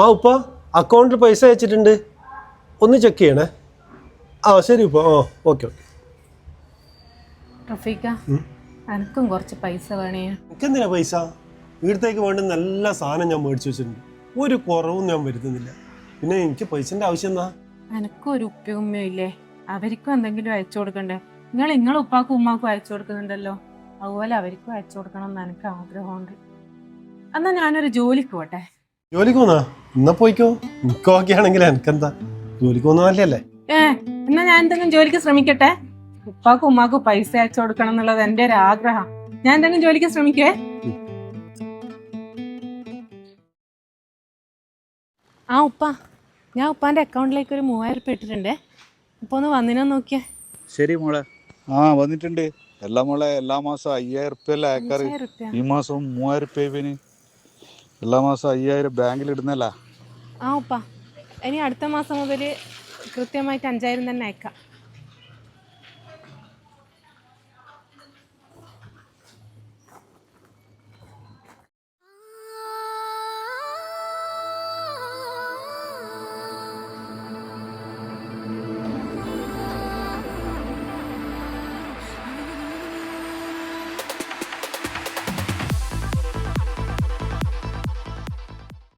ആ ഉപ്പ അക്കൗണ്ടിൽ പൈസ അയച്ചിട്ടുണ്ട്. ഒന്ന് ചെക്ക് ചെയ്യണേ. ആ ശരി ഉപ്പ. ആ ഓക്കെ ഓക്കെ റഫീക്ക എനക്കും കുറച്ച് പൈസ വേണേ. എനിക്കെന്തിനാ പൈസ? വീടത്തേക്ക് വേണ്ട നല്ല സാധനം ഞാൻ മേടിച്ചു വെച്ചിട്ടുണ്ട്. ഒരു കുറവും ഞാൻ വരുത്തുന്നില്ല. പിന്നെ എനിക്ക് പൈസന്റെ ആവശ്യം എന്നാ എനക്കും ഒരു ഉപ്പയും ഉമ്മയും ഇല്ലേ? അവർക്കും എന്തെങ്കിലും അയച്ചു കൊടുക്കണ്ടേ? നിങ്ങൾ നിങ്ങളെ ഉപ്പാക്കും ഉമ്മാക്കും അയച്ചു കൊടുക്കുന്നുണ്ടല്ലോ. അതുപോലെ അവർക്കും അയച്ചു കൊടുക്കണം എന്ന് എനിക്ക് ആഗ്രഹമുണ്ട്. എന്നാ ഞാനൊരു ജോലിക്ക് പോട്ടെ. ജോലിക്ക് പോന്നാ എന്നാ പോയിക്കോ. എനിക്ക് ഓക്കെ ആണെങ്കിൽ എനിക്കെന്താ? ജോലിക്ക് പോകുന്ന നല്ലല്ലേ ഏ എന്നാ ഞാൻ എന്തെങ്കിലും ജോലിക്ക് ശ്രമിക്കട്ടെ? ഉപ്പാക്കും ഉമ്മാക്കും പൈസ അയച്ചു കൊടുക്കണം എന്നുള്ളത് എന്റെ ഒരു ആഗ്രഹം. ഞാൻ എന്തെങ്കിലും ജോലിക്ക് ശ്രമിക്കേ? ആ ഉപ്പ. ഞാൻ ഉപ്പാന്റെ അക്കൗണ്ടിലേക്ക് ഒരു മൂവായിരം ഉറുപ്പ് ഇട്ടിട്ടുണ്ടേ. ഉപ്പ ഒന്ന് വന്നിനോ നോക്കിയേ. ശരി മോളെ. ആ വന്നിട്ടുണ്ട്. എല്ലാ മോളെ എല്ലാ മാസം അയ്യായിരം റുപ്യ അല്ലേ അയക്കാറ് ഈ മാസം മൂവായിരം റുപ്യ ഇവന് എല്ലാ മാസം അയ്യായിരം ബാങ്കിൽ ഇടുന്നല്ല? ആ ഉപ്പാ. ഇനി അടുത്ത മാസം മുതൽ കൃത്യമായിട്ട് അഞ്ചായിരം തന്നെ അയക്കാം.